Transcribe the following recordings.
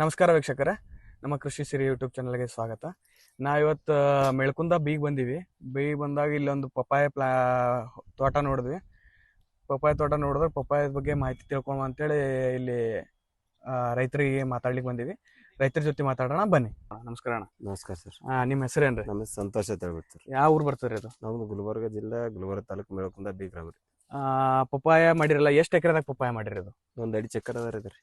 ನಮಸ್ಕಾರ ವೀಕ್ಷಕರೇ. ನಮ್ಮ ಕೃಷಿ ಸಿರಿ ಯೂಟ್ಯೂಬ್ ಚಾನಲ್ಗೆ ಸ್ವಾಗತ. ನಾವು ಇವತ್ತು ಮೆಳ್ಕುಂದ ಬೀಗ್ ಬಂದೀವಿ. ಬೀಗ್ ಬಂದಾಗ ಇಲ್ಲೊಂದು ಪಪ್ಪಾಯ ಪ್ಲಾ ತೋಟ ನೋಡಿದ್ವಿ. ಪಪ್ಪಾಯ ತೋಟ ನೋಡಿದ್ರೆ ಪಪ್ಪಾಯದ ಬಗ್ಗೆ ಮಾಹಿತಿ ತಿಳ್ಕೊಂಡು ಅಂತೇಳಿ ಇಲ್ಲಿ ರೈತರಿಗೆ ಮಾತಾಡ್ಲಿಕ್ಕೆ ಬಂದೀವಿ. ರೈತರ ಜೊತೆ ಮಾತಾಡೋಣ ಬನ್ನಿ. ನಮಸ್ಕಾರ ಅಣ್ಣ. ನಮಸ್ಕಾರ ಸರ್. ಹಾಂ ನಿಮ್ಮ ಹೆಸರೇನ್ರಿ ನಮ್ಮ ಹೆಸರು ಸಂತೋಷ ಅಂತ ಹೇಳ್ಬಿಟ್ಟು ಸರ್. ಯಾವ ಊರು ಬರ್ತದ್ರಿ ಅದು? ನಮ್ದು ಗುಲ್ಬರ್ಗ ಜಿಲ್ಲೆ ಗುಲ್ಬರ್ಗ ತಾಲೂಕು ಮೇಳ್ಕುಂದ ಬಿ ಗ್ರಾಮ ರೀ. ಆ, ಪಪ್ಪಾಯ ಮಾಡಿರಲ್ಲ ಎಷ್ಟು ಎಕರೆದಾಗ ಪಪ್ಪಾಯ ಮಾಡಿರೋದು? ಒಂದು ಅಡಿ ಚಕ್ಕರ್ ಅದ ರೀ.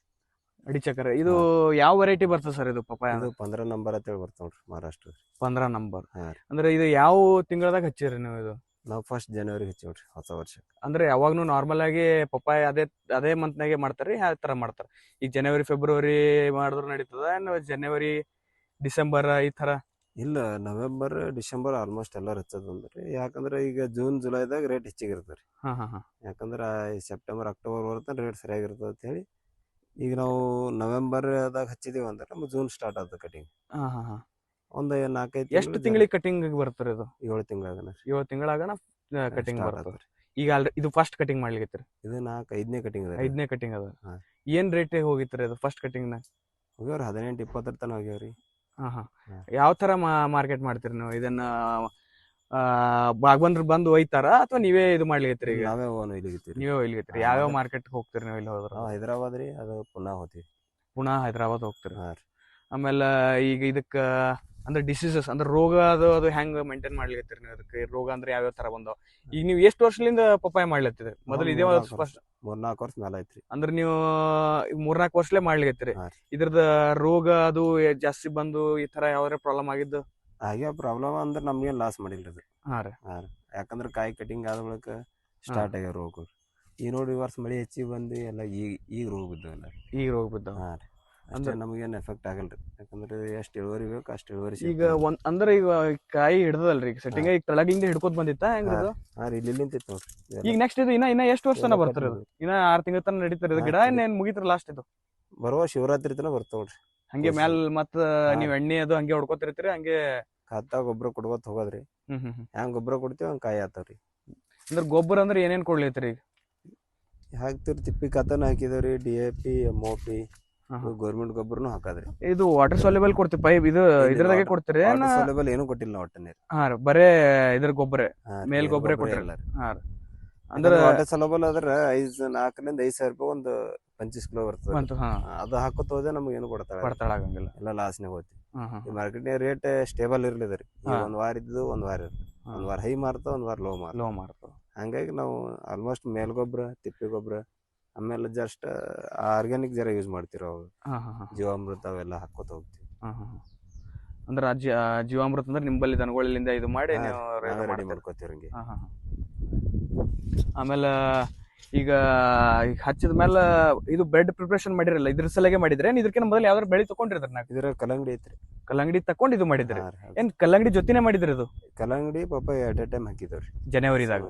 ಅಡಿ ಚಕ್ರ ಇದು ಯಾವ ವೆರೈಟಿ ಬರ್ತದೆ ಸರ್ ಇದು ಪಪ್ಪಾಯ ಇದು ಪಂದ್ರ ನಂಬರ್ ಅಂತ ಹೇಳಿ ಬರ್ತಾವ ನೋಡ್ರಿ ಮಹಾರಾಷ್ಟ್ರ. ಪಂದ್ರ ನಂಬರ್. ಹಾ ರೀ. ಅಂದ್ರೆ ಇದು ಯಾವ ತಿಂಗಳದಾಗ ಹಚ್ಚಿರಿ ನೀವು ಇದು? ನಾವು ಫಸ್ಟ್ ಜನವರಿ ಹಚ್ಚಿ ನೋಡ್ರಿ ಹೊಸ ವರ್ಷ ಅಂದ್ರೆ ಯಾವಾಗ್ನು ನಾರ್ಮಲ್ ಆಗಿ ಪಪ್ಪಾಯ ಅದೇ ಅದೇ ಮಂತ್ನಾಗೆ ಮಾಡ್ತಾರೆ ಯಾವ ತರ ಮಾಡ್ತಾರ. ಈಗ ಜನವರಿ ಫೆಬ್ರವರಿ ಮಾಡಿದ್ರು ನಡೀತದ ಏನು ಜನವರಿ ಡಿಸೆಂಬರ್ ಈ ತರ ಇಲ್ಲ ನವೆಂಬರ್ ಡಿಸೆಂಬರ್ ಆಲ್ಮೋಸ್ಟ್ ಎಲ್ಲ ಹಚ್ಚೋದು ಯಾಕಂದ್ರೆ ಈಗ ಜೂನ್ ಜುಲೈದಾಗ ರೇಟ್ ಹೆಚ್ಚಿಗೆ ಇರ್ತದೆ ರೀ. ಹಾ ಹಾ ಹಾ. ಯಾಕಂದ್ರೆ ಸೆಪ್ಟೆಂಬರ್ ಅಕ್ಟೋಬರ್ ಬರುತ್ತೆ ರೇಟ್ ಸರಿಯಾಗಿರ್ತದೆ ಅಂತ ಹೇಳಿ ಈಗ ನಾವು ನವೆಂಬರ್ದಾಗ ಹಚ್ಚಿದೀವಿ ಅಂದ್ರೆ ನಮ್ಗೆ ಜೂನ್ ಸ್ಟಾರ್ಟ್ ಆದ ಕಟಿಂಗ್ ಹಾ ಹಾ ಹಾ. ಒಂದು ನಾಲ್ಕೈದು ಎಷ್ಟು ತಿಂಗಳಿಗೆ ಕಟಿಂಗ್ ಬರ್ತಾರೆ ಇದು? ಏಳು ತಿಂಗಳಾಗನ ಏಳು ತಿಂಗಳಾಗನ ಕಟಿಂಗ್ ಬರ್ತದೆ. ಈಗ ಆಲ್ರೆಡಿ ಇದು ಫಸ್ಟ್ ಕಟಿಂಗ್ ಮಾಡ್ಲಿಕ್ಕೆ ಇದು ನಾಲ್ಕು ಐದನೇ ಕಟಿಂಗ್ ಅದ ಐದನೇ ಕಟಿಂಗ್ ಅದ. ಹಾ. ಏನ್ ರೇಟ್ ಹೋಗಿತ್ರಿ ಇದು ಫಸ್ಟ್ ಕಟಿಂಗ್ನ ಹೋಗ್ಯಾವ್ರಿ ಹದಿನೆಂಟು ಇಪ್ಪತ್ತರ ತನಕ ಹೋಗ್ಯಾವ್ರಿ. ಹಾ ಹಾ. ಹಾ. ಯಾವ ತರ ಮಾರ್ಕೆಟ್ ಮಾಡ್ತೀರಿ ನೀವು? ಇದನ್ನ ಬಾಗ್ಬಂದ್ರ ಬಂದು ಒಯ್ತಾರ? ಅಥವಾ ನೀವೇ ಇದು ಮಾಡ್ಲಿಕ್ಕೆ ಈಗ? ನಾವೇ ಓನ್ ಇಲ್ಲಿಗಿತ್ತೀವಿ ನೀವೇ ಒಯ್ಲಿಕ್ಕೆ ಯಾವ ಮಾರ್ಕೆಟ್ ಹೋಗ್ತೀರಿ ನೀವು ಇಲ್ಲಿ ಹೋದ್ರ ಹೈದರಾಬಾದ್ ರೀ ಅದು ಪುನಃ ಹೋತಿ ಪುನಃ ಹೈದರಾಬಾದ್ ಹೋಗ್ತೀರಿ. ಹಾ ರೀ. ಆಮೇಲೆ ಈಗ ಇದಕ್ಕ ಅಂದ್ರೆ ಡಿಸೀಸಸ್ ಅಂದ್ರೆ ರೋಗ ಅದು ಅದು ಹೆಂಗ್ ಮೇಂಟೈನ್ ಮಾಡ್ಲಿಕತ್ತೀರಿ ನೀವು ಅದಕ್ಕೆ? ರೋಗ ಅಂದ್ರೆ ಯಾವ್ಯಾವ ತರ ಬಂದಾವ? ಈಗ ನೀವು ಎಷ್ಟು ವರ್ಷದಿಂದ ಪಪ್ಪಾಯ ಮಾಡ್ಲತ್ತಿದ್ರಿ ಮೊದಲು ಇದೇ ಫಸ್ಟ್ ಮೂರ್ನಾಲ್ಕು ವರ್ಷ ಮೇಲೆ ಐತ್ರಿ ಅಂದ್ರೆ ನೀವು ಮೂರ್ನಾಲ್ಕು ವರ್ಷಲೇ ಮಾಡ್ಲಿಕತ್ತೀರಿ. ಇದ್ರದ ರೋಗ ಅದು ಜಾಸ್ತಿ ಬಂದು ಈ ತರ ಯಾವ್ದಾರ ಪ್ರಾಬ್ಲಮ್ ಆಗಿದ್ದು? ಹಾಗೆ ಪ್ರಾಬ್ಲಮ್ ಅಂದ್ರೆ ನಮ್ಗೆ ಲಾಸ್ ಮಾಡಿಲ್ಲ ಹಾ ರೀ. ಯಾಕಂದ್ರೆ ಕಾಯಿ ಕಟಿಂಗ್ ಆದ ಬಳಿಕ ಸ್ಟಾರ್ಟ್ ಆಗ್ಯಾವ ರೋಗ ಈ ನೋಡಿ ವರ್ಷ ಮಳೆ ಹೆಚ್ಚಿಗೆ ಬಂದು ಎಲ್ಲ ಈಗ ಈಗ ರೋಗ ಬಿದ್ದವಲ್ಲ ಈಗ ರೋಗ ಬಿದ್ದಾವ. ಹಾ ರೀ. ಅಂದ್ರೆ- ನಮಗೇನು ಎಫೆಕ್ಟ್ ಆಗಲ್ರಿ. ಯಾಕಂದ್ರೆ ಎಷ್ಟು ಇಳುವರಿ ಬೇಕು ಅಷ್ಟು ಇಳುವರಿ ಈಗ ಒಂದ್ ಅಂದ್ರೆ ಈಗ ಕಾಯಿ ಹಿಡ್ದಲ್ರಿ ಈಗ ಸೆಟ್ಟಿಂಗ್ ಈಗ ತಳಗಿಂದ ಹಿಡ್ಕೊತ ಬಂದಿತ್ತ ಹೆಂಗ ಹಾ ರೀ. ಇಲ್ಲಿ ನಿಂತಿತ್ತು ನೋಡ್ರಿ. ಈಗ ನೆಕ್ಸ್ಟ್ ಇದು ಇನ್ನ ಇನ್ನ ಎಷ್ಟು ವರ್ಷ ಬರ್ತಾರೆ ಇದು ಇನ್ನ ಆರ್ ತಿಂಗಳ ತನ ನಡೀತಾರ ಇದು ಗಿಡ. ಇನ್ನೇನ್ ಮುಗಿತ್ರ ಲಾಸ್ಟ್ ಇದು? ಬರುವ ಶಿವರಾತ್ರಿ ತನಕ ಬರ್ತಾವ್ರಿ ಹಂಗೆ ಮ್ಯಾಲ ಮತ್ತ ನೀವ್ ಎಣ್ಣೆ ಅದು ಹಂಗೆ ಹೊಡ್ಕೊತಿರ್ತೀರಿ ಹಂಗೆ ಖಾತಾ ಗೊಬ್ಬರ ಕೊಡ್ಕೋತ ಹೋಗೋದ್ರಿ. ಹ್ಮ್ ಹ್ಮ್ ಹ್ಮ್. ಹೆಂಗ್ ಗೊಬ್ಬರ ಕೊಡ್ತೀವಿ ಹಂಗ ಕಾಯಿ ಆತಾವ್ರಿ. ಅಂದ್ರ ಗೊಬ್ಬರ ಅಂದ್ರೆ ಏನೇನ್ ಕೊಡ್ಲಿತ್ರಿ ಈಗ? ಹಾಕ್ತಿವ್ರಿ ತಿಪ್ಪಿ ಖಾತಾನ ಹಾಕಿದವ್ರಿ D A P M O P ಹಾ, ಹಾ. ಗೌರ್ಮೆಂಟ್ ಗೊಬ್ಬರನು ಹಾಕದ್ರಿ. ಇದು ವಾಟರ್ ಸಾಲ್ಯುಬಲ್ ಕೊಡ್ತೀವಿ ಪೈಪ್ ಇದು ಇದ್ರದಾಗೆ water- ಕೊಡ್ತೀರಿ ಏನ? ಕೊಟ್ಟಿಲ್ಲ ಒಟ್ಟ ನೀರು ಹಾ ರೀ ಬರೇ ಇದ್ರ ಗೊಬ್ಬರ ಮೇಲ್ ಗೊಬ್ಬರ ಕೊಟ್ರಿ? ಇಲ್ಲ ಹಾ ರೀ. ಅಂದ್ರೆ ವಾಟರ್ ಸೌಲಭ್ಯ ಆದ್ರೆ ಐದ್ ನಾಲ್ಕರಿಂದ ಐದ್ ಸಾವಿರ ರೂಪಾಯಿ ಒಂದು ಪಂಚೀಸ್ ಕಿಲೋ ಬರ್ತದೆ. ಬಂತು ಹಾ. ಅದು ಹಾಕೋತ ಹೋದ್ರೆ ನಮ್ಗೆ ಏನು ಕೊಡ್ತಾಳೆ? ಪಡ್ತಾಳ ಆಗಂಗಿಲ್ಲ ಎಲ್ಲ ಲಾಸ್ನೇ ಹೋಗ್ತಿ ಹಾ ಹಾ. ಈ ಮಾರ್ಕೆಟ್ ರೇಟ್ ಸ್ಟೇಬಲ್ ಇರ್ಲಿದೆ ಹಾ. ಒಂದ್ ವಾರ ಇದ್ದು ಒಂದ್ ವಾರ ಇರ್ತದೆ ಹಾ. ಒಂದ್ ವಾರ ಹೈ ಮಾರ್ತ ಒಂದ್ ವಾರ ಲೋ ಮಾರ್ತ. ಲೋ ಮಾರ್ತ. ಹಂಗಾಗಿ ನಾವು ಆಲ್ಮೋಸ್ಟ್ ಮೇಲ್ ಗೊಬ್ಬರ ತಿಪ್ಪಿ ಗೊಬ್ಬರ ಆಮೇಲೆ ಜಸ್ಟ್ ಆರ್ಗ್ಯಾನಿಕ್ ಜರ ಯೂಸ್ ಮಾಡ್ತಿರೋ ಅವು ಹಾ ಹಾ ಹಾ. ಜೀವಾಮೃತ ಅವೆಲ್ಲ ಹಾಕೋತ ಹೋಗ್ತೀವಿ. ಹಾ ಹಾ ಹಾ. ಅಂದ್ರೆ ಆ ಜೀ- ಆ ಜೀವಾಮೃತ ಅಂದ್ರೆ ನಿಂಬಲ್ಲಿ ದನಗಳಿಂದ ಇದು ಮಾಡಿ ಹಾ, ನೀವು ನಾವೇ ಇದು ರೆಡಿ ಮಾಡ್ಕೋತೀವಿ ಹಂಗೆ. ಹಾ ಹಾ ಹಾ. ಆಮೇಲೆ ಈಗ ಈಗ ಹಚ್ಚಿದ ಮೇಲೆ ಇದು ಬೆಡ್ ಪ್ರಿಪ್ರೇಷನ್ ಮಾಡಿರಲ್ಲ ಇದ್ರ ಸಲಗೆ ಮಾಡಿದ್ರೆ ಏನ್ ಇದಕ್ಕಿಂತ ಮೊದಲು ಯಾವ್ದಾರು ಬೆಳೆ ತಗೊಂಡಿರ್ತಾರೆ ನಾಲ್ಕು? ಇದ್ರ ಕಲ್ಲಂಗಡಿ ಐತ್ರಿ. ಕಲ್ಲಂಗಡಿ ತಕೊಂಡು ಇದು ಮಾಡಿದ್ರಿ. ಏನ್ ಕಲ್ಲಂಗಡಿ ಜೊತೆನೆ ಮಾಡಿದ್ರಿ ಇದು? ಕಲ್ಲಂಗಡಿ ಪಾಪ ಎಟ್ ಎ ಟೈಮ್ ಹಾಕಿದವ್ರಿ ಜನವರಿದಾಗ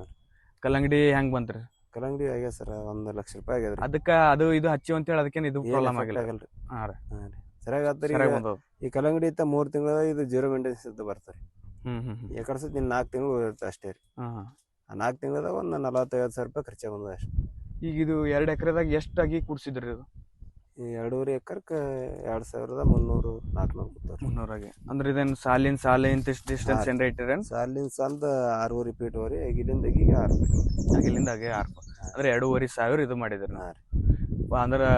ಕಲ್ಲಂಗಡಿ ಹೆಂಗ್ ಬಂತ್ರಿ? ಕಲ್ಲಂಗಡಿ ಆಗ್ಯದ ಸರ್ ಒಂದ್ ಲಕ್ಷ ರೂಪಾಯಿ ಆಗ್ಯದ್ರಿ. ಅದಕ್ಕ ಅದು ಇದು ಹಚ್ಚಿ ಅಂತ ಹೇಳಿ ಅದಕ್ಕೇನು ಇದು ಪ್ರಾಬ್ಲಮ್ ಆಗಿಲ್ಲ. ಆಗಲ್ರಿ. ಹಾ ರೀ. ಹಾ ರೀ. ಸರಿಯಾಗಿ ಆತ್ರಿ ಸರಿಯಾಗಿ ಈಗ ಈ ಕಲ್ಲಂಗಡಿ ಇತ್ತ ಮೂರ್ ತಿಂಗಳ ಇದು ಜೀರೋ ಮೇಂಟೆನೆನ್ಸ್ ಇದ್ದು ಬರ್ತಾರೆ. ಹ್ಮ್ ಹ್ಮ್ ಈ ಕಡ್ಸದ್ ನಾಲ್ಕು ತಿಂಗಳು ಇರುತ್ತೆ ಅಷ್ಟೇ ರೀ. ಹಾ. ಆ ನಾಲ್ಕು ತಿಂಗಳದಾಗ ಒಂದು ನಲವತ್ತೈವತ್ತು ಸಾವಿರ ರೂಪಾಯಿ ಖರ್ಚು ಬಂದದ ಅಷ್ಟು. ಈಗ ಇದು ಎರಡು ಎಕರೆದಾಗ ಎಷ್ಟಾಗಿ ಕೂಡ್ಸಿದ್ರಿ ಇದು ಈ ಎರಡೂವರೆ ಎಕರ್ಕ ಎರಡು ಸಾವಿರದ ಮುನ್ನೂರು ನಾಲ್ಕುನೂರು ಕೂತಾವ್ರಿ ಮುನ್ನೂರಾಗೆ. ಅಂದ್ರೆ ಇದೇನು ಸಾಲಿನ ಸಾಲಿನ ಡಿಸ್ಟೆನ್ಸ್ ಏನು ಏನ್ರ ಇಟ್ಟಿರೇನ್ ಸಾಲಿನ ಸಾಲದ ಆರೂವರೆ ಫೀಟ್ ವರಿ ಆಗಿಲಿಂದ ಈಗ ಆರು ಫೀಟ್ ಅಗಿಲಿಂದ ಆರು ಅಂದ್ರೆ ಎರಡೂವರೆ ಸಾವಿರ ಇದು ಮಾಡಿದ್ರಿ ನಾ ರೀ. ಅಂದ್ರೆ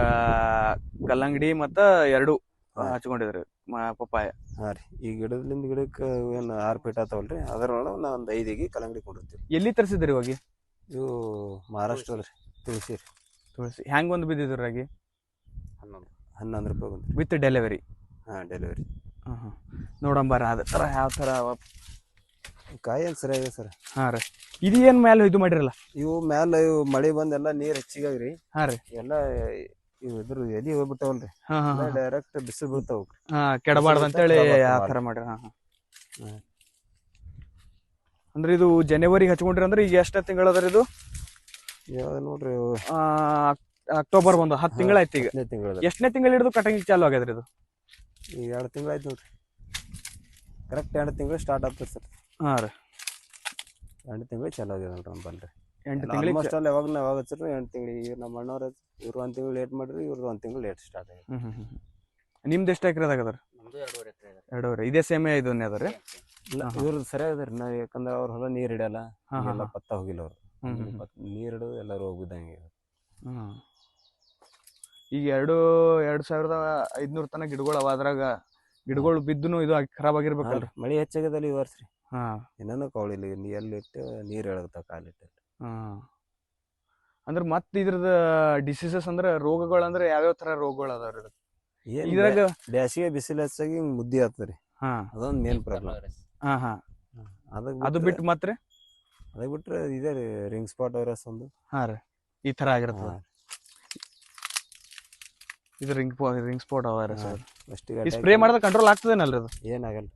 ಕಲ್ಲಂಗಡಿ ಮತ್ತು ಎರಡು. ಹಚ್ಕೊಂಡಿದ್ರಿ ಮ- ಪಪ್ಪಾಯ. ಹಾ ರೀ. ಈ ಗಿಡದಿಂದ ಗಿಡಕ್ಕೆ ಏನು ಆರು ಫೀಟ್ ಆತಾವಲ್ರಿ. ಅದರೊಳಗೆ ನಾ ಒಂದು ಐದಿಗೆ ಕಲ್ಲಂಗಡಿ ಕೊಡಿರ್ತೀವಿ ಎಲ್ಲಿ ತರಿಸಿದ್ರಿ ಇವಾಗ? ಇವು ಮಹಾರಾಷ್ಟ್ರ ರೀ. ತುಳಸಿ ರೀ. ತುಳಸಿ. ಹೆಂಗ್ ಒಂದು ಬಿದ್ದಿದ್ರಿ ರಾಗಿ ಹನ್ನೊಂದು. ಹನ್ನೊಂದು ರೂಪಾಯಿ ಬಂದ್ರಿ ವಿತ್ ಡೆಲಿವರಿ ಹಾಂ ಡೆಲಿವರಿ ನೋಡಂಬಾರ ಅದ ಥರ ಯಾವ ತರ ಅವ. ಕಾಯಿ ಏನು ಸರಿಯಾಗಿದೆ ಸರ್? ಹಾಂ ರೀ. ಇದು ಏನು ಮೇಲೆ ಇದು ಮಾಡಿರಲ್ಲ? ಇವು ಮ್ಯಾಲ ಇವು ಮಳೆ ಬಂದೆಲ್ಲ ನೀರು ಹೆಚ್ಚಿಗಾಗ್ರಿ. ಹಾಂ ರೀ. ಎಲ್ಲ ಇದ್ರ ಎದಿ ಹೋಗ್ಬಿಟ್ಟಾವಲ್ರಿ? ಹಾ ಹಾ ಹಾ. ಡೈರೆಕ್ಟ್ ಬಿಸಿಲು ಬೀಳ್ತಾವ. ಹಾ ಕೆಡಬಾರ್ದು ಅಂತೇಳಿ ಆ ಥರ ಮಾಡ್ರಿ ಹಾ ಹಾ. ಅಂದ್ರೆ ಇದು ಜನವರಿ ಹಚ್ಕೊಂಡ್ರಿ ಅಂದ್ರೆ ಈಗ ಎಷ್ಟ ತಿಂಗಳದ ಇದು? ಯಾವ್ದು ನೋಡ್ರಿ ಇವು? ಆ, ಅಕ್ಟೋಬರ್ ಬಂದು ಹತ್ತು ತಿಂಗಳಾಯ್ತು ಈಗ. ಹತ್ತನೇ ಎಷ್ಟನೇ ತಿಂಗಳು ಹಿಡಿದು ಕಟಿಂಗ್ ಚಾಲು ಆಗ್ಯದ್ರಿ ಇದು? ಈಗ ಎರಡು ತಿಂಗಳಾಯ್ತು ನೋಡ್ರಿ. ಕರೆಕ್ಟ್ ಎರಡು ತಿಂಗಳು ಸ್ಟಾರ್ಟ್ ಆಗ್ತದೆ ಸರ್. ಹಾ ರೀ. ಎರಡು ತಿಂಗಳು ಚಲೋ ಆಗ್ಯದ ನೋಡ್ರಿ ನಮ್ಮ ಬಲ್ರಿ ಎಂಟು ತಿಂಗಳಿಗೆ ಆಲ್ಮೋಸ್ಟ್ ಅಲ್ಲಿ ಯಾವಾಗ ಯಾವಾಗ ಹಚ್ಚಿದ್ರು ಎಂಟು ತಿಂಗಳು ಈಗ ನಮ್ಮ ಅಣ್ಣವ್ರ ಇವ್ರು ಒಂದು ತಿಂಗಳು ಲೇಟ್ ಮಾಡ್ರಿ ಇವ್ರದ್ದು ಒಂದು ತಿಂಗಳು ಲೇಟ್ ಸ್ಟಾರ್ಟ್ ಆಗಿದೆ. ನಿಮ್ದು ಎಷ್ಟು ಎಕರೆದಾಗ ಅದಾರ? ಎರಡೂವರೆ ಎಕರೆ ಇದೆ ಎರಡೂವರೆ. ಇದೇ ಸೇಮ್ ಇದನ್ನೇ ಅದ ರೀ? ಇಲ್ಲ. ಇವ್ರದ್ದು ಸರಿಯಾಗಿ ಅದಾರಿ ನಾವು ಯಾಕಂದ್ರೆ ಅವ್ರ ಹೊಲ ನೀರ್ ಹಿಡಿಯಲ್ಲ ಹಾ, ಎಲ್ಲ ಪತ್ತ ಹೋಗಿಲ್ಲ ಅವ್ರು ನೀರು ಹಿಡಿದು ಎಲ್ಲರೂ ಹೋಗಿದ್ದಂಗೆ ಹ್ಮ್. ಈಗ ಎರಡು ಎರಡು ಸಾವಿರದ ಐದ್ನೂರ್ ತನಕ ಗಿಡಗಳು ಅವ. ಅದ್ರಾಗ ಗಿಡಗಳು ಬಿದ್ದು ಇದು ಖರಾಬ್ ಆಗಿರ್ಬೇಕಲ್ರಿ? ಮಳಿ ಹೆಚ್ಚಾಗದಲ್ಲಿ ಈ ವರ್ಷ ರೀ. ಹಾಂ. ಇನ್ನೂ ಕವಳಿಲ್ಲ ನೀ ಎಲ್ಲಿಟ್ಟು ನೀರ್ ಎಳಗತ್ತ ಕಾಲಿಟ್ಟು ಹಾ. ಅಂದ್ರೆ ಮತ್ತೆ ಇದ್ರದ ಡಿಸೀಸಸ್ ಅಂದ್ರೆ ರೋಗಗಳು ಅಂದ್ರೆ ಯಾವ್ಯಾವ ತರ ರೋಗಗಳು ಅದಾವ್ರಿ ಇದಕ್ಕೆ? ಇದ್ರಾಗ ಬ್ಯಾಸಿಗೆ ಬಿಸಿಲು ಹೆಚ್ಚಾಗಿ ಹಿಂಗ್ ಮುದ್ದಿ ಆಗ್ತದ್ರಿ ಹಾ. ಅದೊಂದು ಮೇನ್ ಪ್ರಾಬ್ಲಮ್ ಹಾ ಹಾ. ಅದಕ್ಕೆ ಅದು ಬಿಟ್ಟು ಮಾತ್ರ ಅದಕ್ಕೆ ಬಿಟ್ರೆ ಇದೇ ರೀ ರಿಂಗ್ ಸ್ಪಾಟ್ ವೈರಸ್ ಒಂದು. ಹಾ ರೀ. ಈ ತರ ಆಗಿರ್ತದ. ಇದು ರಿಂಗ್ ರಿಂಗ್ ಸ್ಪಾಟ್ ವೈರಸ್ ಅಷ್ಟೇ ಸ್ಪ್ರೇ ಮಾಡಿದ್ರೆ ಕಂಟ್ರೋಲ್ ಆಗ್ತದೇನಲ್ರಿ ಅದು? ಏನಾಗಲ್ಲ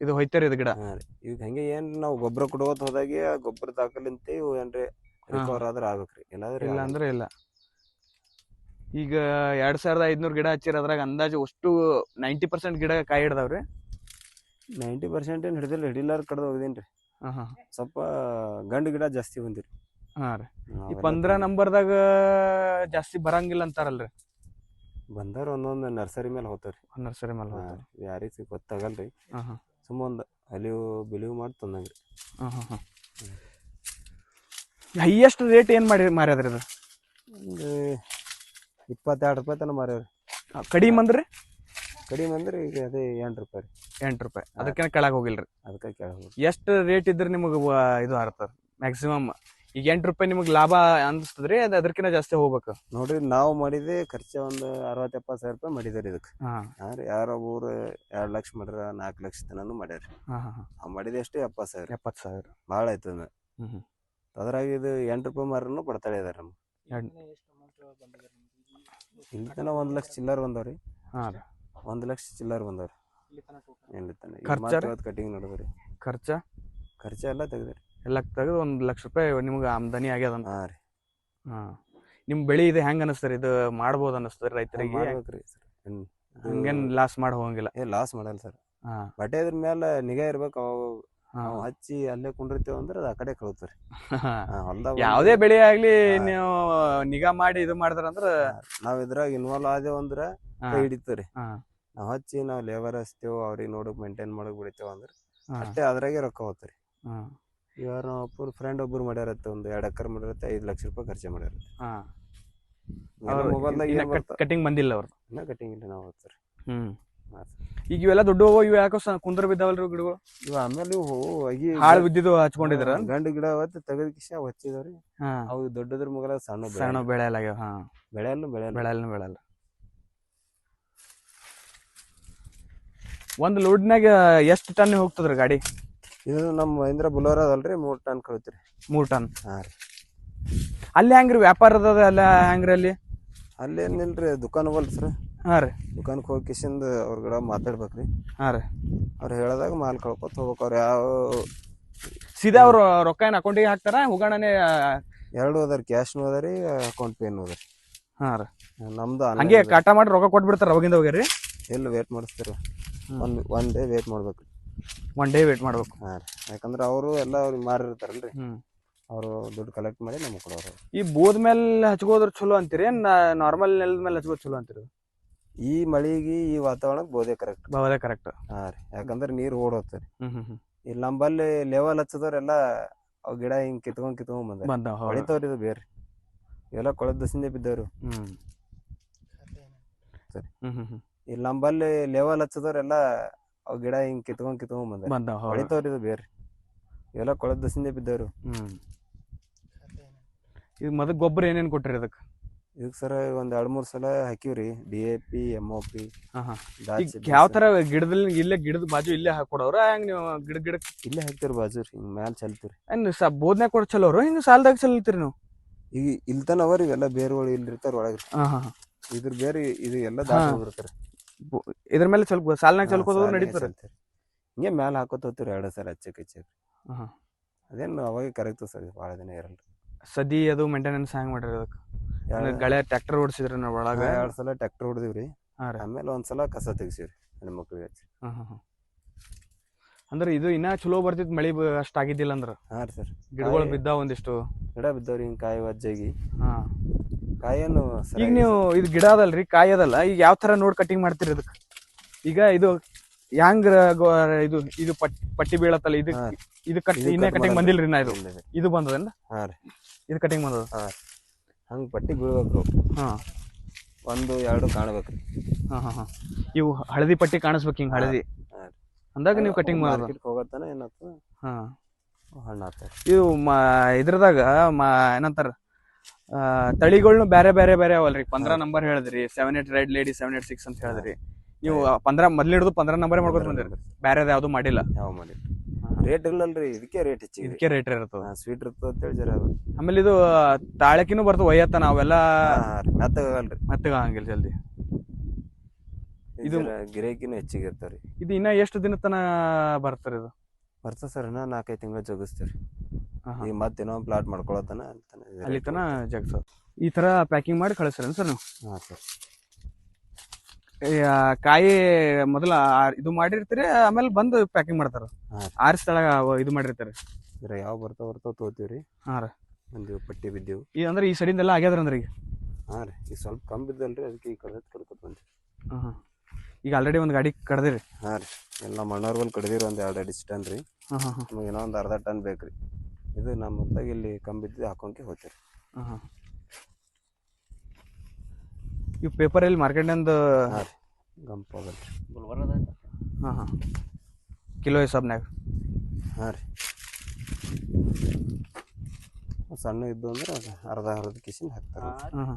ಇದು ಹೋಯ್ತಾರೆ ಇದು ಗಿಡ. ಈಗ ಹಂಗೆ ಏನ್ ನಾವು ಗೊಬ್ಬರ ಕೊಡೋತ್ ಹೋದಾಗೆ ಆ ಗೊಬ್ಬರ ದಾಖಲಿಂತ ಇವು ಏನ್ರಿ ರಿಕವರ್ ಆದ್ರ ಆಗ್ಬೇಕ್ರಿ. ಇಲ್ಲಾಂದ್ರೆ ಇಲ್ಲ ಅಂದ್ರೆ ಇಲ್ಲ. ಈಗ ಎರಡ್ ಸಾವಿರದ ಐದ್ನೂರ್ ಗಿಡ ಹಚ್ಚಿರ ಅದ್ರಾಗ ಅಂದಾಜು ಅಷ್ಟು ನೈಂಟಿ ಪರ್ಸೆಂಟ್ ಗಿಡ ಕಾಯಿ ಹಿಡ್ದಾವ್ರಿ? ನೈಂಟಿ ಪರ್ಸೆಂಟ್ ಏನ್ ಹಿಡಿದಿಲ್ಲ ಹಿಡಿಲಾರ ಕಡ್ದು ಹೋಗಿದೇನ್ರಿ. ಹಾ ಸ್ವಲ್ಪ ಗಂಡು ಗಿಡ ಜಾಸ್ತಿ ಬಂದಿರಿ. ಹಾ ರೀ. ಈ ಪಂದ್ರ ನಂಬರ್ದಾಗ ಜಾಸ್ತಿ ಬರಂಗಿಲ್ಲ ಅಂತಾರಲ್ರಿ. ಬಂದಾರ ಒಂದೊಂದು ನರ್ಸರಿ ಮೇಲೆ ಹೋಗ್ತಾವ್ರಿ. ನರ್ಸರಿ ಮೇಲೆ ಹೋಗ್ತಾರೆ ಯಾರಿಗೆ ಗೊತ್ತಾಗಲ್ರಿ. ಹಾ ಹಾ. ಸುಮ್ಮ ಒಂದು ಅಲಿವು ಬಿಲಿವು ಮಾಡಿ ತಂದಂಗ್ರಿ. ಹಾ ಹಾ ಹಾ. ಹೈಯೆಸ್ಟ್ ರೇಟ್ ಏನು ಮಾಡಿ ಮಾರ್ಯಾದ್ರಿ ಇದು ಒಂದು ಇಪ್ಪತ್ತೆರಡು ರೂಪಾಯಿ ತನಕ ಮಾರ್ಯಾವ್ರಿ. ಕಡಿಮೆ ಅಂದ್ರೆ? ಕಡಿಮೆ ಅಂದ್ರೆ ಈಗ ಅದೇ ಎಂಟು ರೂಪಾಯಿ ರೀ. ಎಂಟು ರೂಪಾಯಿ. ಅದಕ್ಕೆ ಕೆಳಗೆ ಹೋಗಿಲ್ರಿ? ಅದಕ್ಕೆ ಕೆಳಗೆ ಎಷ್ಟು ರೇಟ್ ಇದ್ರೆ ನಿಮಗೆ ಇದು ಆರ್ತದ ಮ್ಯಾಕ್ಸಿಮಮ್ ಈಗ ಎಂಟು ರೂಪಾಯಿ ನಿಮಗೆ ಲಾಭ ಅನ್ಸ್ತದ್ರಿ ಅದು ಅದಕ್ಕಿಂತ ಜಾಸ್ತಿ ಹೋಗ್ಬೇಕು? ನೋಡ್ರಿ ನಾವು ಮಾಡಿದೆ ಖರ್ಚ ಒಂದು ಅರವತ್ತು ಎಪ್ಪತ್ತು ಸಾವಿರ ರೂಪಾಯಿ ಮಾಡಿದಾರೆ ಇದಕ್ಕೆ ಹಾ. ಯಾರು ಯಾರೋ ಊರು ಎರಡು ಲಕ್ಷ ಮಾಡ್ಯಾರ ನಾಲ್ಕು ಲಕ್ಷ ತನ ಮಾಡ್ಯಾರ ಹಾ ಮಾಡಿದೆ ಎಷ್ಟು ಎಪ್ಪತ್ತು ಸಾವಿರ. ಎಪ್ಪತ್ತು ಸಾವಿರ. ಭಾಳ ಆಯ್ತು ಅದ್ನ. ಅದ್ರಾಗ ಇದು ಎಂಟು ರೂಪಾಯಿ ಮಾರನು ಕೊಡ್ತಾಳೆ ಇದಾರೆ ನಮ್ಗೆ. ಎರಡ್- ಇಲ್ಲಿ ತನ ಒಂದ್ ಲಕ್ಷ ಚಿಲ್ಲರ್ ಬಂದವ್ರಿ. ಹಾಂ ರೀ. ಒಂದ್ ಲಕ್ಷ ಚಿಲ್ಲರ್ ಬಂದವ್ರಿ. ಇಲ್ಲಿ ತನ ಖರ್ಚ? ಕಟಿಂಗ್ ನೋಡಿದ್ರಿ. ಖರ್ಚ? ಖರ್ಚ ಎಲ್ಲ ತೆಗ್ದ್ರಿ. ಎಲ್ಲ ತೆಗೆದು ಒಂದ್ ಲಕ್ಷ ರೂಪಾಯಿ ನಿಮ್ಗೆ ಆಮದನಿ ಆಗ್ಯದ ಅಂತ ರೀ. ಹಾಂ. ನಿಮ್ ಬೆಳಿ ಇದು ಹೆಂಗ್ ಅನಸ್ತಾರ ಇದು ಮಾಡ್ಬೋದು ಅನಿಸ್ತದೆ ರೈತರಿಗೆ? ಮಾಡ್ಬೇಕ್ರಿ ಸರ್. ಹಂಗೇನ್ ಲಾಸ್ ಮಾಡಿ ಹೋಗಂಗಿಲ್ಲ. ಏ ಲಾಸ್ ಮಾಡಲ್ಲ ಸರ್. ಹಾಂ. ಬಟ್ಟೆ ಇದ್ರ ಮೇಲೆ ನಿಗಾ ಇರ್ಬೇಕು ಅವಾಗ. ನಾವು ಹಚ್ಚಿ ಅಲ್ಲೇ ಕುಂಡಿರ್ತೇವೆ ಅಂದ್ರೆ ಅದು ಆ ಕಡೆ ಕಳತ್ರಿ. ಹೊಲ್ದಾಗ ಯಾವ್ದೇ ಬೆಳೆ ಆಗ್ಲಿ ನೀವು ನಿಗಾ ಮಾಡಿ ಇದು ಮಾಡಿದ್ರ ಅಂದ್ರ ನಾವ್ ಇದ್ರಾಗ ಇನ್ವಾಲ್ವ್ ಆದೇವ್ ಅಂದ್ರ ಕೈ ನಾವ್ ಹಚ್ಚಿ ನಾವ್ ಲೇಬರ್ ಹಚ್ತೇವ್ ಅವ್ರಿಗೆ ನೋಡಕ್ ಮೇಂಟೈನ್ ಮಾಡಕ್ ಬಿಡ್ತೇವ ಅಂದ್ರ ಅಷ್ಟೇ ಅದ್ರಾಗೆ ರೊಕ್ಕ ಹೋಗ್ತರಿ ಇವಾಗ ನಾವ್ ಒಬ್ಬರು ಫ್ರೆಂಡ್ ಒಬ್ರು ಮಾಡ್ಯಾರತ್ತ ಒಂದ್ ಎರಡ್ ಎಕರ್ ಮಾಡ್ಯಾರತ್ತ ಐದ್ ಲಕ್ಷ ರೂಪಾಯಿ ಖರ್ಚು ಮಾಡ್ಯಾರ. ಮೊಬೈಲ್ದಾಗ ಕಟಿಂಗ್ ಬಂದಿಲ್ಲ ಅವ್ರ ಇನ್ನ ಕಟಿಂಗ್ ಇಲ್ಲ ನಾವು ಹೋಗ್ತಾರ ಹ್ಮ್. ಈಗ ಇವೆಲ್ಲ ದೊಡ್ಡ ಹೂವು ಇವು ಯಾಕೋ ಸ- ಕುಂದ್ರ ಬಿದ್ದಾವಲ್ರಿ ಗಿಡಗಳು? ಇವ ಆಮೇಲೆ ಇವು ಅಗಿ ಹಾಳು ಬಿದ್ದಿದ್ದು ಹಚ್ಕೊಂಡಿದ್ರ ಗಂಡು ಗಿಡ ಅವತ್ತು ತೆಗೆದ ಕಿಶ ಹಚ್ಚಿದವ್ರಿ. ಹಾ. ಅವು ದೊಡ್ಡದ್ರ ಮಗಲ ಸಣ್ಣ ಸಣ್ಣ ಬೆಳೆಯಲ್ಲಾಗ್ಯಾವ ಹಾ. ಬೆಳೆಯಲ್ಲ ಬೆಳೆಯಲ್ಲ. ಬೆಳೆಯಲ್ಲ ಬೆಳೆಯಲ್ಲ. ಒಂದು ಲೋಡ್ನಾಗ ಎಷ್ಟು ಟನ್ ಹೋಗ್ತದ್ರಿ ಗಾಡಿ? ಇದು ನಮ್ಮ ಮಹೇಂದ್ರ ಬುಲೋರ ಅದಲ್ರಿ ಮೂರ್ ಟನ್ ಕಳಿತ್ರಿ. ಮೂರ್ ಟನ್? ಹಾ ರೀ. ಅಲ್ಲಿ ಹೆಂಗ್ರಿ ವ್ಯಾಪಾರದ ಅಲ್ಲ ಹೆಂಗ್ರಿ ಅಲ್ಲಿ? ಅಲ್ಲೇನಿಲ್ರಿ ದುಕಾನ್ ಬಲ್ಸ್ರಿ ಸರ್ ಹಾ ರೀ. ದುಕಾನಕ್ಕೆ ಹೋಗಿ ಕಿಶಿಂದ ಅವ್ರ ಗಿಡ ಮಾತಾಡ್ಬೇಕು ರೀ ಹಾಂ ರೀ. ಅವ್ರು ಹೇಳಿದಾಗ ಮಾಲ್ ಕಳ್ಕೊತ ಹೋಗ್ಬೇಕು. ಅವ್ರು ಯಾವ ಸೀದಾ ಅವ್ರು ರೊಕ್ಕ ಏನು ಅಕೌಂಟಿಗೆ ಹಾಕ್ತಾರ? ಹೋಗೋಣನೆ ಎರಡು ಅದಾರ ಕ್ಯಾಶ್ನು ಅದ ರೀ ಅಕೌಂಟ್ ಪೇನು ಅದ ರೀ ಹಾಂ ರೀ. ನಮ್ದು ಹಂಗೆ ಕಾಟ ಮಾಡಿ ರೊಕ್ಕ ಕೊಟ್ಬಿಡ್ತಾರೆ ಅವಾಗಿಂದ ಹೋಗ್ಯಾರಿ ಎಲ್ಲಿ ವೇಟ್ ಮಾಡಿಸ್ತೀರ. ಒಂದು ಒನ್ ಡೇ ವೇಟ್ ಮಾಡ್ಬೇಕ್ರಿ. ಒನ್ ಡೇ ವೇಟ್ ಮಾಡ್ಬೇಕು. ಹಾಂ ರೀ. ಯಾಕಂದ್ರೆ ಅವರು ಎಲ್ಲ ಅವ್ರಿಗೆ ಮಾರಿರ್ತಾರಲ್ರಿ ಹ್ಮ್. ಅವರು ದುಡ್ಡು ಕಲೆಕ್ಟ್ ಮಾಡಿ ನಮಗೆ ಕೊಡೋರು. ಈ ಬೋದ್ ಮೇಲೆ ಹಚ್ಕೋದ್ರ ಚಲೋ ಅಂತೀರಿ ನಾರ್ಮಲ್ ನೆಲದ ಮೇಲೆ ಹಚ್ಕೋದ್ ಚಲೋ ಅಂತೀರಿ ಈ ಮಳಿಗೆ ಈ ವಾತಾವರಣಕ್ಕೆ ಬೋದೆ ಕರೆಕ್ಟ್ ಬೋದೆ ಕರೆಕ್ಟ್ ಹಾ ರೀ. ಯಾಕಂದ್ರೆ ನೀರು ಓಡೋತ್ತೆ ಹ್ಮ್ ಹ್ಮ್ ಹ್ಮ್. ಇಲ್ಲಿ ನಂಬಲ್ಲಿ ಲೆವೆಲ್ ಹಚ್ಚದವ್ರೆಲ್ಲ ಅವ್ ಗಿಡ ಹಿಂಗ್ ಕಿತ್ಕೊಂಡ್ ಕಿತ್ಕೊಂಡ್ ಬಂದ್ ಬಂದ ಹೌದು. ಹೊಡಿತಾವ್ರಿ ಇದು ಬೇರೆ ಇವೆಲ್ಲ ಕೊಳದ ದಸಿಂದ ಬಿದ್ದವ್ರು. ಹ್ಮ್. ಸರಿ. ಹ್ಮ್ ಹ್ಮ್ ಹ್ಮ್. ಇಲ್ಲಿ ನಂಬಲ್ಲಿ ಲೆವೆಲ್ ಹಚ್ಚದವ್ರೆಲ್ಲ ಅವ್ ಗಿಡ ಹಿಂಗ್ ಕಿತ್ಕೊಂಡ್ ಕಿತ್ಕೊಂಡ್ ಬಂದ ಹೌದು. ಹೊಡಿತಾವ್ರಿ ಇದು ಬೇರೆ ಇವೆಲ್ಲ ಕೊಳದ ದಸಿಂದ ಬಿದ್ದವ್ರು. ಹ್ಮ್. ಈಗ ಮೊದಲು ಗೊಬ್ಬರ ಏನೇನ್ ಕೊಟ್ರಿ ಅದಕ್ಕೆ? ಇದಕ್ಕೆ ಸರ ಒಂದ್ ಎರಡ್ ಮೂರ್ ಸಲ ಹಾಕಿವ್ರಿ. D A P M O P ಯಾವ ತರ ಗಿಡದಲ್ಲಿ ಇಲ್ಲೇ ಗಿಡದ ಬಾಜು ಇಲ್ಲೇ ಹಾಕೊಡವ್ರ? ಹೆಂಗ್ ನೀವು ಗಿಡ ಗಿಡ ಇಲ್ಲೇ ಹಾಕ್ತಿರಿ ಬಾಜು ರೀ ಹಿಂಗ್ ಮ್ಯಾಲ್ ಚಲ್ತಿವ್ರಿ. ಏನ್ ಸ ಬೋದ್ನ್ಯಾಗ ಕೊಡ್ ಚಲೋ ಅವ್ರು? ಹಿಂಗ ಸಾಲದಾಗ ಚಲ್ತಿರಿ ನೀವು? ಈಗ ಇಲ್ತನ ಅವರಿ ಇವೆಲ್ಲ ಬೇರುಗಳು ಇಲ್ಲಿ ಇರ್ತಾರ ಒಳಗ್ರಿ. ಇದ್ರ ಬೇರೆ ಇದು ಎಲ್ಲ ದಾಟ ಹೋಗಿರ್ತಾರೆ ಇದ್ರ ಮೇಲೆ ಸ್ವಲ್ಪ ಸಾಲ್ನಾಗ ಚಲ್ಕೋದ್ರು ನಡೀತಾರೆ ಹಿಂಗೆ ಮ್ಯಾಲ ಹಾಕೋತ ಹೋಗ್ತಿರಿ ಎರಡು ಸಲ ಹಚ್ಚಕ್ಕೆ ಹಚ್ಚಕ್ಕೆ. ಅದೇನು ಅವಾಗ ಕರೆಕ್ಟ್ ಸರ್ ಭಾಳ ದಿನ ಇರಲ್ರಿ. ಸದಿ ಅದು ಮೇಂಟೆನೆನ್ಸ್ ಹೆಂಗ್ ಮಾಡ್ರಿ ಅದಕ್ಕೆ? ಎರಡ್- ಗಳೆ ಟ್ರ್ಯಾಕ್ಟರ್ ಓಡಿಸಿದ್ರಿ ನಾವು ಒಳಗ? ಎರಡು ಸಲ ಟ್ರ್ಯಾಕ್ಟರ್ ಹೊಡೆದಿವ್ರಿ. ಹಾ ರೀ. ಆಮೇಲೆ ಒಂದ್ಸಲ ಕಸ ತೆಗಿಸಿವ್ರಿ ಹೆಣ್ಮಕ್ಳಿಗೆ ಹಚ್ಚಿ. ಹಾ, ಹಾ, ಹಾ. ಅಂದ್ರೆ ಇದು ಇನ್ನ ಚಲೋ ಬರ್ತಿತ್ತು ಮಳಿ ಬ- ಅಷ್ಟ್ ಆಗಿದ್ದಿಲ್ಲ ಅಂದ್ರ? ಹಾ ರೀ ಸರ್. ಗಿಡಗಳು ಕಾಯಿ- ಬಿದ್ದಾವ ಒಂದಿಷ್ಟು? ಗಿಡ ಬಿದ್ದವ್ರಿ ಹಿಂಗ್ ಕಾಯಿ ವಜ್ಜಾಗಿ. ಹಾ. ಕಾಯನ್ನು ಈಗ ಸರಿಯಾಗಿ ನೀವು ಇದು ಗಿಡ ಅದಲ್ರಿ ಕಾಯಿ ಅದಲ್ಲ ಈಗ ಯಾವ ತರ ನೋಡ್ ಕಟಿಂಗ್ ಮಾಡ್ತೀರಿ ಅದಕ್ಕೆ? ಈಗ ಇದು ಯಾಂಗ್ ಇದು ಇದು ಪಟ್- ಪಟ್ಟಿ ಬೀಳತ್ತಲ್ಲ ಇದು ಹಾ. ಇದು ಕಟ್ ಇದು ಇನ್ನೇ cut ಕಟಿಂಗ್ ಮಾಡೋದು. ಬಂದಿಲ್ರಿ ನಾ ಇದು? ಇಲ್ಲ ಇಲ್ಲ. ಇದು ಬಂದದೇನ ಹಾಂ ರೀ. ಇದು ಕಟಿಂಗ್ ಬಂದದ ಹಂಗೆ ಪಟ್ಟಿ ಬೀಳ್ಬೇಕು. ಹಾಂ. ಒಂದು ಎರಡು ಕಾಣ್ಬೇಕು ಹಾಂ ಹಾಂ ಹಾಂ. ಇವು ಹಳದಿ ಪಟ್ಟಿ ಕಾಣಿಸ್ಬೇಕು ಹಿಂಗೆ ಹಳದಿ. ಅಂದಾಗ ನೀವು ಕಟಿಂಗ್ ಮಾಡೋದು. ಹೋಗತ್ತಾನೆ ಹೋಗತ್ತಾನ ಹಾಂ. ಹಣ್ಣು ಆಗ್ತದೆ ಇವು ಮ ಇದ್ರದಾಗ ಮ ಏನಂತಾರ ತಳಿಗಳ್ನು ಬೇರೆ ಬೇರೆ ಬೇರೆ ಅವಲ್ರಿ. ಪಂದ್ರ. ನಂಬರ್ ಹೇಳಿದ್ರಿ. Seven eight red lady seven eight six ಅಂತ ಹೇಳಿದ್ರಿ. ನೀವು ಪಂದ್ರ ಮೊದ್ಲು ಹಿಡಿದು ಪಂದ್ರ ನಂಬರ್ ಮಾಡ್ಕೊತ ಬಂದಿರಿ. ಬೇರೆದ್ ಯಾವ್ದು ಮಾಡಿಲ್ಲ. ಯಾವ ಮಾಡಿ ರೇಟ್ ಇಲ್ಲಲ್ರಿ ಇದಕ್ಕೆ ರೇಟ್ ಹೆಚ್ಚಿಗೆ ಇದಕ್ಕೆ ರೇಟ್ ಇರ್ತದ ಸ್ವೀಟ್ ಇರ್ತದ ಅಂತೇಳಿ ಜರ. ಆಮೇಲೆ ಇದು ತಾಳಕಿನೂ ಬರ್ತದೆ ಒಯ್ಯತ್ತ ನಾವೆಲ್ಲ ಮೆತ್ತಗಲ್ರಿ ಮತ್ತೆ ಹಂಗಿಲ್ಲ ಜಲ್ದಿ. ಇದು- ಗಿರೇಕಿನ ಹೆಚ್ಚಿಗೆ ಇರ್ತಾವ್ರಿ ಇದು ಇನ್ನ ಎಷ್ಟು ದಿನ ತನ ಬರ್ತಾರೆ ಇದು? ಬರ್ತದೆ ಸರ್ ಇನ್ನ ನಾಲ್ಕೈದು ತಿಂಗಳ ಜಗಿಸ್ತೀರಿ ಈ ಮತ್ತೆ ಇನ್ನೊಂದು ಪ್ಲಾಟ್ ಮಾಡ್ಕೊಳತನ ಅಲ್ಲಿ ತನ ಜಗ್ಸೋದು. ಈ ತರ ಪ್ಯಾಕಿಂಗ್ ಮಾಡಿ ಕಳಿಸ್ರಿ ಸರ್ ನೀವು? ಹಾಂ ಸರ್. ಕಾಯಿ ಮೊದಲ ಆ- ಇದು ಮಾಡಿರ್ತೀರಿ ಆಮೇಲೆ ಬಂದು ಪ್ಯಾಕಿಂಗ್ ಮಾಡ್ತಾರ? ಹಾ. ಸ್ಥಳ ಇದು ಮಾಡಿರ್ತಾರೆ? ಇದ್ರ ಯಾವ ಬರ್ತಾವ ಬರ್ತಾವ ತೋತೀವ್ರಿ ಹಾ ರೀ. ಒಂದು ಪಟ್ಟಿ ಬಿದ್ದೀವಿ. ಈ ಅಂದ್ರೆ ಈ ಸೈಡಿಂದೆಲ್ಲ ಆಗ್ಯದ್ರ ಅಂದ್ರೆ ಈಗ? ಹಾ ರೀ ಈಗ ಸ್ವಲ್ಪ ಕಮ್ಮಿ ಬಿದ್ದಲ್ರಿ ಅದಕ್ಕೆ ಈ ಕಡೆ ಕಡ್ಕೊತ ಬಂದ್ರಿ ಹಾ. ಈಗ ಆಲ್ರೆಡಿ ಒಂದು ಗಾಡಿ ಕಡ್ದಿರಿ? ಹಾ ರೀ ಎಲ್ಲ ಮಣ್ಣವ್ರ ಬಂದು ಕಡ್ದಿರಿ ಒಂದು ಎರಡು ಅಡಿ ಟನ್ ರೀ. ಹಾಂ ಹಾ ನಮಗೆ ಏನೋ ಒಂದು ಅರ್ಧ ಟನ್ ಬೇಕ್ರಿ. ಇದು ನಮ್ಮ ಹೊಲ್ದಾಗ ಇಲ್ಲಿ ಕಮ್ಮಿ ಬಿದ್ದು ಹಾಕೊಂಕೆ ಹೋಗ್ತೀರಿ ಹಾಂ ಹಾ. ಇವು ಪೇಪರ್ ಎಲ್ಲಿ ಮಾರ್ಕೆಟ್ನಿಂದ ಹಾ ರೀ. ಗಂಪ ಹಾಂ ಹಾಂ ಹಾ. ಕಿಲೋ ಹಿಸಾಬ್ನಾಗ ಹಾಂ ರೀ. ಸಣ್ಣ ಇದ್ದು ಅಂದ್ರೆ ಅದು ಅರ್ಧ ಅರ್ಧ ಕಿಸಿನ ಹಾಕ್ತಾರೆ. ಹಾ ಹಾ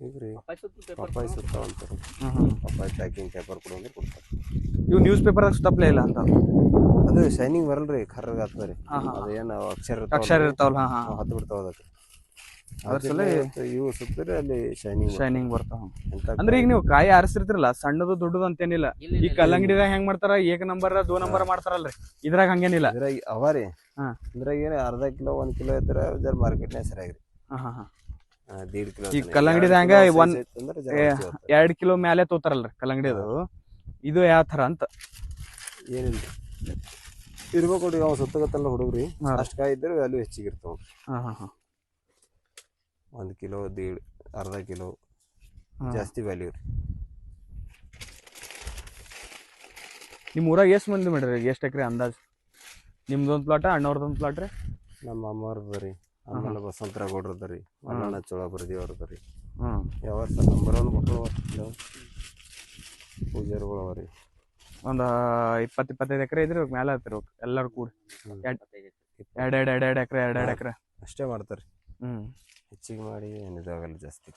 ಈಗ ರೀ ಪಪ್ಪಾಯಿ ಸುತ್ತಾವ ಅಂತಾರೆ. ಪಪ್ಪಾಯಿ ಪ್ಯಾಕಿಂಗ್ ಪೇಪರ್ ಕೊಡು ಅಂದ್ರೆ ಕೊಡ್ತಾರೆ. ಇವು ನ್ಯೂಸ್ ಪೇಪರ್ ಸ್ಟಪ್ಲೆ ಇಲ್ಲ ಅಂತ. ಅದು ಶೈನಿಂಗ್ ಬರಲ್ರಿ ಕರ್ರಗ ಆಗ್ತದೆ ರೀ. ಹಾ, ಹಾ. ಅದು ಏನು ಅಕ್ಷರ ಅಕ್ಷರ ಇರ್ತಾವಲ್ಲ ಹಾಂ ಹಾ. ಹತ್ತು ಬಿಡ್ತಾವ ಅದಕ್ಕೆ. ಅದ್ರ ಸಲ ಇವು ಸುತ್ತಿದ್ರೆ ಅಲ್ಲಿ ಶೈನಿಂಗ್ ಶೈನಿಂಗ್ ಬರ್ತಾವ. ಅಂದ್ರೆ ಈಗ ನೀವು ಕಾಯಿ ಆರಿಸಿರ್ತಿರಲ್ಲ ಸಣ್ಣದು ದೊಡ್ಡದು ಅಂತೇನಿಲ್ಲ. ಈ ಕಲ್ಲಂಗಡಿದಾಗ ಹೆಂಗ್ ಮಾಡ್ತಾರ? ಏಕ ನಂಬರ್ ದೋ ನಂಬರ್ ಮಾಡ್ತಾರಲ್ರಿ. ಇದ್ರಾಗ ಹಂಗೇನಿಲ್ಲ. ಇದ್ರಾಗ ಅವ ರೀ. ಹಾ. ಇದ್ರಾಗ ಏನು ಅರ್ಧ ಕಿಲೋ ಒಂದ್ ಕಿಲೋ ಇದ್ರೆ ಜರ ಮಾರ್ಕೆಟ್ನಾಗ ಸರಿಯಾಗಿ ರೀ. ಹಾ ಹಾ ಹಾ. ದೀಡ್ ಕಿಲೋ ಈ ಕಲ್ಲಂಗಡಿದಾಗ ಹಂಗ ಒಂದ್-. ಎರಡ್ ಕಿಲೋ ಮ್ಯಾಲೆ ತೋತಾರಲ್ರಿ ಕಲ್ಲಂಗಡಿ ಅದು ಇದು ಯಾವ ತರ ಅಂತ. ಏನಿಲ್ಲ ಇರ್ಬೇಕು ನೋಡಿ ಅವ ಸುತ್ತಗತ್ತಲ್ಲ ಹುಡುಗ್ರಿ ಅಷ್ಟ ಅಷ್ಟು ಕಾಯಿ ಇದ್ರೆ ವ್ಯಾಲ್ಯೂ ಹೆಚ್ಚಿಗೆ ಇರ್ತಾವ. ಹಾ ಹಾ ಹಾ. ಒಂದ್ ಕಿಲೋ ದೀಡ್ ಅರ್ಧ ಕಿಲೋ ಜಾಸ್ತಿ ವ್ಯಾಲ್ಯೂ ರೀ. ನಿಮ್ಮ ಊರಾಗ ಎಷ್ಟು ಮಂದಿ ಮಾಡ್ರಿ ಎಷ್ಟು ಎಕರೆ ಅಂದಾಜು? ನಿಮ್ದೊಂದು ಪ್ಲಾಟ ಅಣ್ಣವ್ರದೊಂದು ಪ್ಲಾಟ್ ರೀ? ನಮ್ಮ ಅಮ್ಮವ್ರದ್ದು ರೀ. ಆಮೇಲೆ ಬಸವಂತರ ಗೌಡ್ರದ್ದು ರೀ. ಅಣ್ಣ ಚೋಳ ಬರ್ದಿ ಅವ್ರದ್ದು ರೀ. ಹ್ಮ್ ಯಾವ ನಂಬರ್ ಒನ್ ಮಕ್ಕಳು ಪೂಜಾರಿಗಳು ಅವ ರೀ. ಒಂದು ಇಪ್ಪತ್ತು ಇಪ್ಪತ್ತೈದು ಎಕರೆ ಇದ್ರೆ ಮೇಲೆ ಹತ್ತಿರ ಎಲ್ಲರೂ ಕೂಡಿ. ಎರಡು ಎರಡು ಎರಡು ಎರಡು ಎಕರೆ ಎರಡು ಎರಡು ಎಕರೆ. ಅಷ್ಟೇ ಮಾಡ್ತಾರೆ ಹ್ಮ್. ಹೆಚ್ಚಿಗೆ ಮಾಡಿ ಏನು ಇದಾಗಲ್ಲ ಜಾಸ್ತಿ.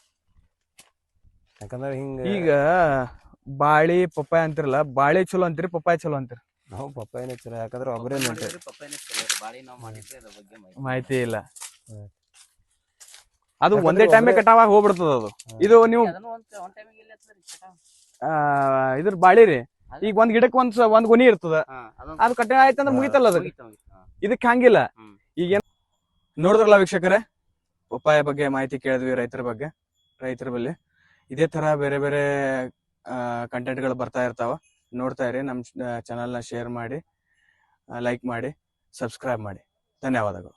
ಯಾಕಂದ್ರೆ ಹಿಂಗ ಈಗ ಬಾಳಿ ಪಪ್ಪಾಯ ಅಂತಿರಲ್ಲ ಬಾಳಿ ಚಲೋ ಅಂತೀರಿ ಪಪ್ಪಾಯ ಚಲೋ ಅಂತೀರಿ? ನಾವು ಪಪ್ಪಾಯಿನೇ ಚಲೋ ಯಾಕಂದ್ರೆ ಒಬ್ಬರೇ ನೆಂಟೆ ಮಾಹಿತಿ ಇಲ್ಲ. ಅದು ಒಂದೇ ಟೈಮೇ ಕಟಾವ ಕಟಾವಾಗ ಹೋಗ್ಬಿಡ್ತದ ಅದು. ಇದು ನೀವು ಆ, ಇದ್ರ ಬಾಳಿ ರೀ. ಈಗ ಒಂದ್ ಗಿಡಕ್ಕೆ ಒಂದ್ ಸ- ಒಂದ್ ಗೊನಿ ಇರ್ತದ. ಅದು ಕಟಾವ್ ಆಯ್ತಂದ್ರೆ ಮುಗಿತಲ್ಲ ಅದಕ್ಕೆ. ಇದಕ್ಕೆ ಹಂಗಿಲ್ಲ. ಹ್ಮ್. ಈಗೇನ್ ನೋಡಿದ್ರಲ್ಲ ವೀಕ್ಷಕರೇ? ಪಪ್ಪಾಯ ಬಗ್ಗೆ ಮಾಹಿತಿ ಕೇಳಿದ್ವಿ ರೈತರ ಬಗ್ಗೆ, ರೈತರ ಬಲ್ಲಿ. ಇದೇ ತರ ಬೇರೆ ಬೇರೆ ಕಂಟೆಂಟ್ಗಳು ಬರ್ತಾ ಇರ್ತಾವ. ನೋಡ್ತಾ ಇರಿ, ನಮ್ಮ ಚಾನಲ್ನ ಶೇರ್ ಮಾಡಿ ಲೈಕ್ ಮಾಡಿ ಸಬ್ಸ್ಕ್ರೈಬ್ ಮಾಡಿ. ಧನ್ಯವಾದಗಳು.